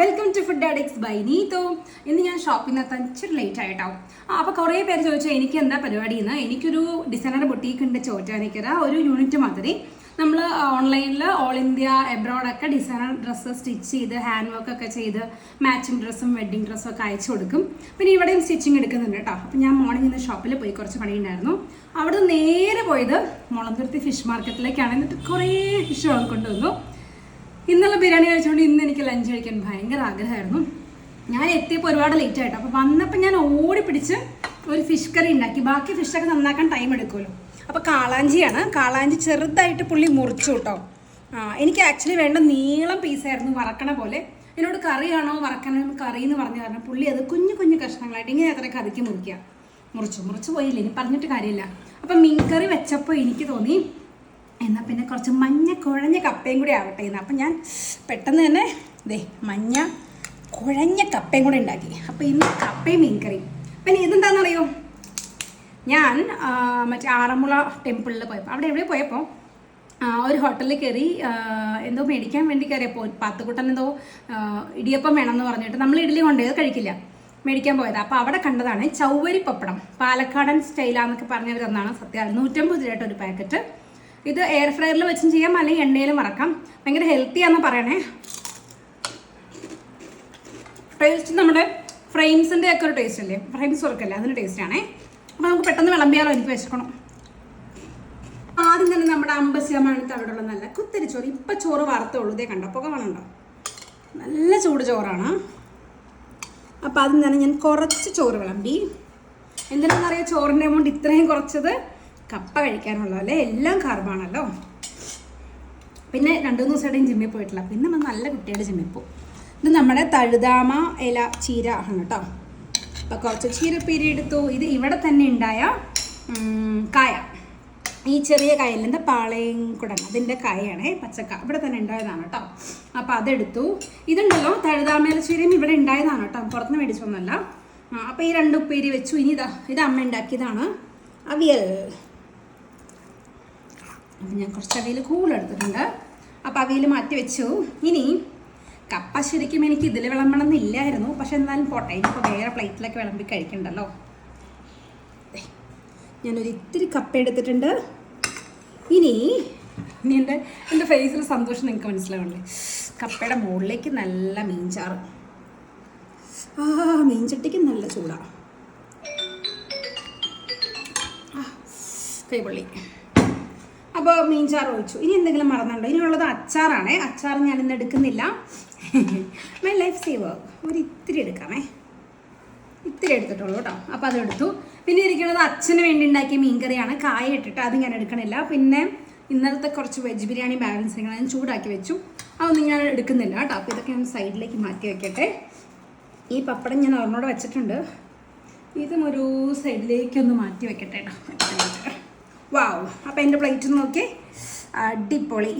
Welcome to food addicts by നീതോ ഇന്ന് ഞാൻ ഷോപ്പിൽ നിന്ന് എത്താൻ ഇച്ചിരി ലേറ്റ് ആയിട്ടോ. അപ്പോൾ കുറേ പേര് ചോദിച്ചാൽ എനിക്ക് എന്താ പരിപാടി എന്ന് എനിക്കൊരു ഡിസൈനർ ബുട്ടീക്ക് ഉണ്ട് ചോറ്റാനിക്കര ഒരു യൂണിറ്റ് മാതിരി. നമ്മൾ ഓൺലൈനിൽ ഓൾ ഇന്ത്യ എബ്രോഡൊക്കെ ഡിസൈനർ ഡ്രസ്സ് സ്റ്റിച്ച് ചെയ്ത് ഹാൻഡ് വർക്ക് ഒക്കെ ചെയ്ത് മാച്ചിങ് ഡ്രസ്സും വെഡ്ഡിങ് ഡ്രസ്സും ഒക്കെ അയച്ചു കൊടുക്കും. പിന്നെ ഇവിടെയും സ്റ്റിച്ചിങ് എടുക്കുന്നുണ്ട് കേട്ടോ അപ്പം ഞാൻ മോർണിംഗ് ഇന്ന് ഷോപ്പിൽ പോയി കുറച്ച് പണിയുണ്ടായിരുന്നു. അവിടെ നേരെ പോയത് മുളന്തുരുത്തി ഫിഷ് മാർക്കറ്റിലേക്കാണ് എന്നിട്ട് കുറേ ഫിഷ് വാങ്ങിക്കൊണ്ടുവന്നു ഇന്നലെ ബിരിയാണി കഴിച്ചുകൊണ്ട് ഇന്ന് എനിക്ക് ലഞ്ച് കഴിക്കാൻ ഭയങ്കര ആഗ്രഹമായിരുന്നു. ഞാൻ എത്തിയപ്പോൾ ഒരുപാട് ലേറ്റ് ആയിട്ട്. അപ്പോൾ വന്നപ്പോൾ ഞാൻ ഓടി പിടിച്ച് ഒരു ഫിഷ് കറി ഉണ്ടാക്കി. ബാക്കി ഫിഷൊക്കെ നന്നാക്കാൻ ടൈം എടുക്കുമല്ലോ. അപ്പോൾ കാളാഞ്ചിയാണ്. കാളാഞ്ചി ചെറുതായിട്ട് പുള്ളി മുറിച്ചു കേട്ടോ എനിക്ക് ആക്ച്വലി വേണ്ട നീളം പീസായിരുന്നു വറക്കണ പോലെ. എന്നോട് കറിയാണോ വറക്കണോ കറി എന്ന് പറഞ്ഞു കാരണം പുള്ളി അത് കുഞ്ഞു കുഞ്ഞു കഷ്ണങ്ങളായിട്ട് ഇങ്ങനെ അത്ര കറിക്ക് മുറിക്കുക. മുറിച്ചു മുറിച്ചു പോയില്ല. ഇനി പറഞ്ഞിട്ട് കാര്യമില്ല. അപ്പം മീൻകറി വെച്ചപ്പോൾ എനിക്ക് തോന്നി എന്നാൽ പിന്നെ കുറച്ച് മഞ്ഞ കുഴഞ്ഞ കപ്പയും കൂടി ആവട്ടെ എന്ന്. അപ്പം ഞാൻ പെട്ടെന്ന് തന്നെ ദേ മഞ്ഞ കുഴഞ്ഞ കപ്പയും കൂടെ ഉണ്ടാക്കി. അപ്പോൾ ഇന്ന് കപ്പയും മീൻകറിയും. പിന്നെ ഇതെന്താണെന്നറിയോ? ഞാൻ മറ്റേ ആറന്മുള ടെമ്പിളിൽ പോയപ്പോൾ അവിടെ എവിടെ പോയപ്പോൾ ഒരു ഹോട്ടലിൽ കയറി എന്തോ മേടിക്കാൻ വേണ്ടി കയറിയപ്പോൾ പാത്തുക്കുട്ടൻ എന്തോ ഇടിയപ്പം വേണമെന്ന് പറഞ്ഞിട്ട് നമ്മൾ ഇഡ്ഡലി കൊണ്ടുപോയത് കഴിക്കില്ല. മേടിക്കാൻ പോയത്. അപ്പോൾ അവിടെ കണ്ടതാണ് ചൗവരി പപ്പടം പാലക്കാടൻ സ്റ്റൈലാന്നൊക്കെ പറഞ്ഞവർ തന്നാണ് സത്യം നൂറ്റമ്പത് രൂപ ഒരു പാക്കറ്റ്. ഇത് എയർ ഫ്രയറിൽ വെച്ചും ചെയ്യാം അല്ലെങ്കിൽ എണ്ണയിലും മറക്കാം ഭയങ്കര ഹെൽത്തിയാണെന്ന് പറയണേ. ടേസ്റ്റ് നമ്മുടെ ഫ്രെയിംസിന്റെ ഒക്കെ ഒരു ടേസ്റ്റ് അല്ലേ ഫ്രെയിംസ് വർക്കല്ലേ അതിന്റെ ടേസ്റ്റ് ആണേ. അപ്പോൾ നമുക്ക് പെട്ടെന്ന് വിളമ്പിയാലോ എനിക്ക് വെച്ചേക്കണം. ആദ്യം തന്നെ നമ്മുടെ അമ്പത് അമ്പശ്ശിയമാണ് അവിടെയുള്ള നല്ല കുത്തരി ചോറ്. ഇപ്പം ചോറ് വറുത്തുള്ളൂ. ഇതേ കണ്ടോ? പുക വേണുണ്ടോ നല്ല ചൂട് ചോറാണ്. അപ്പോൾ ആദ്യം തന്നെ ഞാൻ കുറച്ച് ചോറ് വിളമ്പി. എന്തിനാണെന്നറിയാം? ചോറിന്റെ എമൗണ്ട് ഇത്രയും കുറച്ചത് കപ്പ കഴിക്കാനുള്ളതല്ലേ എല്ലാം കാർബാണല്ലോ പിന്നെ രണ്ടു മൂന്ന് ദിവസമായിട്ടും ജിമ്മിൽ പോയിട്ടില്ല. പിന്നെ നമ്മൾ നല്ല കുട്ടിയുടെ ജിമ്മിൽ പോകും ഇത് നമ്മുടെ തഴുതാമ ഇല ചീര ആണ് കേട്ടോ. അപ്പോൾ കുറച്ച് ചീരപ്പീരി എടുത്തു. ഇത് ഇവിടെ തന്നെ ഉണ്ടായ കായ. ഈ ചെറിയ കായലിന്റെ പാളയും കുടങ്ങ് അതിന്റെ കായാണ് പച്ചക്ക. ഇവിടെ തന്നെ ഉണ്ടായതാണ് കേട്ടോ. അപ്പോൾ അതെടുത്തു. ഇതുണ്ടല്ലോ തഴുതാമേല ചീരയും ഇവിടെ ഉണ്ടായതാണ് കേട്ടോ. പുറത്തുനിന്ന് മേടിച്ചൊന്നുമല്ല. അപ്പോൾ ഈ രണ്ട് ഉപ്പേരി വെച്ചു. ഇനി ഇതാ ഇത് അമ്മ ഉണ്ടാക്കിയതാണ്. അവിയൽ. ഞാൻ കുറച്ച് അവിയൽ കൂളെടുത്തിട്ടുണ്ട് അപ്പോൾ അവിയൽ മാറ്റി വെച്ചു. ഇനി കപ്പ ശരിക്കും എനിക്ക് ഇതിൽ വിളമ്പണം എന്നില്ലായിരുന്നു പക്ഷെ എന്നാലും പോട്ടെ ഇനിയിപ്പോൾ വേറെ പ്ലേറ്റിലൊക്കെ വിളമ്പി കഴിക്കണ്ടല്ലോ. ഞാനൊരു ഇത്തിരി കപ്പ എടുത്തിട്ടുണ്ട്. ഇനി ഇനി എന്റെ എന്റെ ഫേസിൽ സന്തോഷം നിങ്ങൾക്ക് മനസ്സിലാവണ്ടേ? കപ്പയുടെ മുകളിലേക്ക് നല്ല മീൻചാറ്. ആ മീൻചട്ടിക്ക് നല്ല ചൂടാണ് കൈപൊള്ളി അപ്പോൾ മീൻചാർ ഒഴിച്ചു. ഇനി എന്തെങ്കിലും മറന്നുണ്ടോ? ഇനിയുള്ളത് അച്ചാറാണേ. അച്ചാർ ഞാൻ ഇന്ന് എടുക്കുന്നില്ല. മൈ ലൈഫ് സേവ് ഒരു ഇത്തിരി എടുക്കാമേ. ഇത്തിരി എടുത്തിട്ടുള്ളൂ കേട്ടോ. അപ്പോൾ അതെടുത്തു പിന്നെ ഇരിക്കുന്നത് അച്ഛന് വേണ്ടി ഉണ്ടാക്കിയ മീൻകറിയാണ്. കായ ഇട്ടിട്ട് അത് ഞാൻ എടുക്കണില്ല. പിന്നെ ഇന്നലത്തെ കുറച്ച് വെജ് ബിരിയാണി ബാലൻസ് ഞാൻ ചൂടാക്കി വെച്ചു. അതൊന്നും ഞാൻ എടുക്കുന്നില്ല കേട്ടോ. അപ്പോൾ ഇതൊക്കെ ഞാൻ സൈഡിലേക്ക് മാറ്റി വെക്കട്ടെ. ഈ പപ്പടം ഞാൻ ഓർമ്മയോടെ വെച്ചിട്ടുണ്ട്. ഇതും ഒരു സൈഡിലേക്കൊന്ന് മാറ്റി വെക്കട്ടെ കേട്ടോ. വാവ് അപ്പോൾ എന്റെ പ്ലേറ്റ് നോക്കി. അടിപൊളി.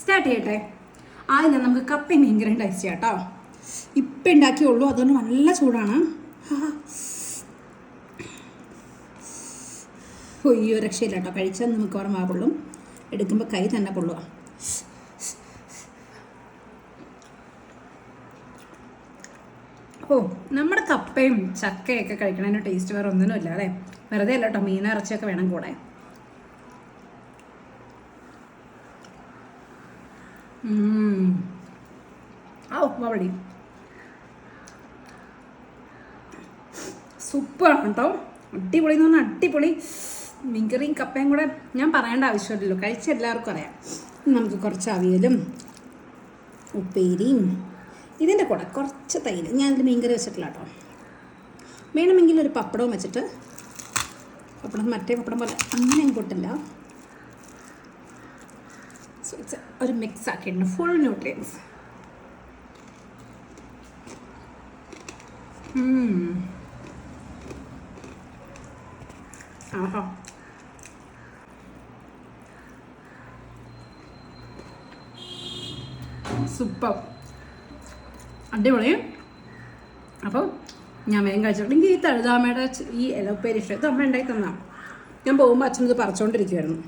സ്റ്റാർട്ട് ചെയ്യട്ടെ. ആദ്യം നമുക്ക് കപ്പയും കറി ടേസ്റ്റ് ചെയ്യാം കേട്ടോ ഇപ്പം ഉണ്ടാക്കിയുള്ളൂ അതുകൊണ്ട് നല്ല ചൂടാണ്. ഒയ്യോ രക്ഷയില്ല കേട്ടോ കഴിച്ചാൽ നമുക്ക് ഓർമ്മ എടുക്കുമ്പോൾ കൈ തന്നെ കൊള്ളുക ഓ നമ്മുടെ കപ്പയും ചക്കയൊക്കെ കഴിക്കണതിന് ടേസ്റ്റ് വേറെ ഒന്നിനും ഇല്ല അല്ലേ? വെറുതെ അല്ല കേട്ടോ മീൻ ഇറച്ചിയൊക്കെ വേണം കൂടെ. ഔ വവടി സൂപ്പറാണ് കേട്ടോ. അടിപൊളി എന്ന് പറഞ്ഞാൽ അടിപൊളി. മീൻകറിയും കപ്പയും കൂടെ ഞാൻ പറയേണ്ട ആവശ്യമില്ലല്ലോ കഴിച്ച എല്ലാവർക്കും അറിയാം. നമുക്ക് കുറച്ച് അവിയലും ഉപ്പേരിയും ഇതിന്റെ കൂടെ കുറച്ച് തൈര്. ഇതിൽ മീൻകറി വെച്ചിട്ടില്ല കേട്ടോ. വേണമെങ്കിൽ ഒരു പപ്പടവും വെച്ചിട്ട് പപ്പടം മറ്റേ പപ്പടം പോലെ അങ്ങനെ പൊട്ടില്ല. സോ ഇറ്റ്സ് ഒരു മിക്സ് ആക്കിയിട്ടുണ്ട്. ഫുൾ ന്യൂട്രിയൻസ് ആഹാ. സൂപ്പർ അടിപൊളി. അപ്പോൾ ഞാൻ വേഗം കഴിച്ചിട്ടുണ്ടെങ്കിൽ ഈ തഴുതാമയുടെ ഈ ഇലപ്പേരി ഇഷ്ടം ഇത് അമ്മ ഉണ്ടാക്കി തന്നാണ് ഞാൻ പോകുമ്പോൾ ഇത് പറിച്ചുകൊണ്ടിരിക്കുമായിരുന്നു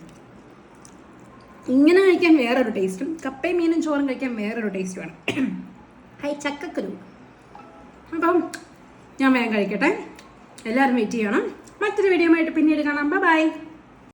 ഇങ്ങനെ കഴിക്കാൻ വേറൊരു ടേസ്റ്റും കപ്പയും മീനും ചോറും കഴിക്കാൻ വേറൊരു ടേസ്റ്റ് വേണം ഹൈ ചക്കക്കുരു. അപ്പം ഞാൻ വേഗം കഴിക്കട്ടെ. എല്ലാവരും വെയിറ്റ് ചെയ്യണം. മറ്റൊരു വീഡിയോ ആയിട്ട് പിന്നീട് കാണാം. ബൈ